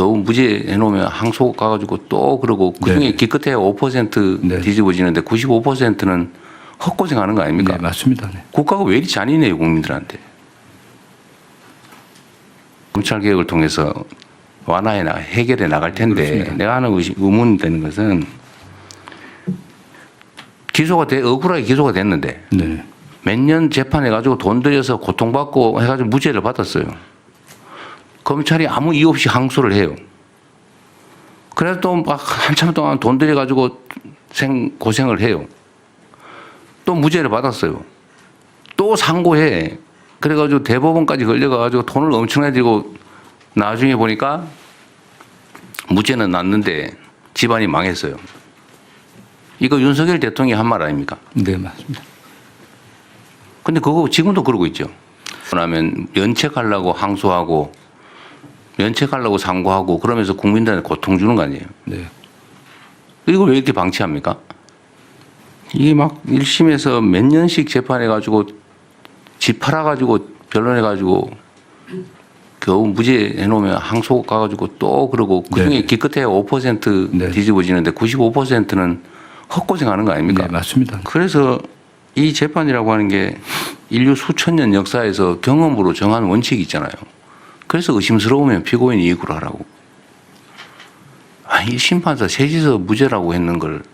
너무 무죄 해 놓으면 항소 가가지고 또 그러고 그중에 네. 기껏해야 5% 네. 뒤집어지는데 95%는 헛고생하는 거 아닙니까? 네, 맞습니다. 네. 국가가 왜 이리 잔인해요 국민들한테? 검찰 개혁을 통해서 완화해 나 해결해 나갈 텐데 그렇습니다. 내가 하는 의심, 의문 되는 것은 기소가 돼 억울하게 기소가 됐는데 네. 몇년 재판해 가지고 돈 들여서 고통받고 해가지고 무죄를 받았어요. 검찰이 아무 이유 없이 항소를 해요. 그래서 또 막 한참 동안 돈 들여 가지고 생 고생을 해요. 또 무죄를 받았어요. 또 상고해. 그래가지고 대법원까지 걸려가지고 돈을 엄청나게 들고 나중에 보니까 무죄는 났는데 집안이 망했어요. 이거 윤석열 대통령이 한 말 아닙니까? 네, 맞습니다. 근데 그거 지금도 그러고 있죠. 그러면 면책하려고 항소하고 면책하려고 상고하고 그러면서 국민들한테 고통 주는 거 아니에요. 네. 이걸 왜 이렇게 방치합니까? 이게 막 1심에서 몇 년씩 재판해가지고 집 팔아가지고 변론해가지고 겨우 무죄 해놓으면 항소 가가지고 또 그러고 그중에 네. 기껏해야 5% 네. 뒤집어지는데 95%는 헛고생하는 거 아닙니까? 네, 맞습니다. 그래서 이 재판이라고 하는 게 인류 수천 년 역사에서 경험으로 정한 원칙이 있잖아요. 그래서 의심스러우면 피고인 이익으로 하라고. 아, 이 심판사 셋이서 무죄라고 했는 걸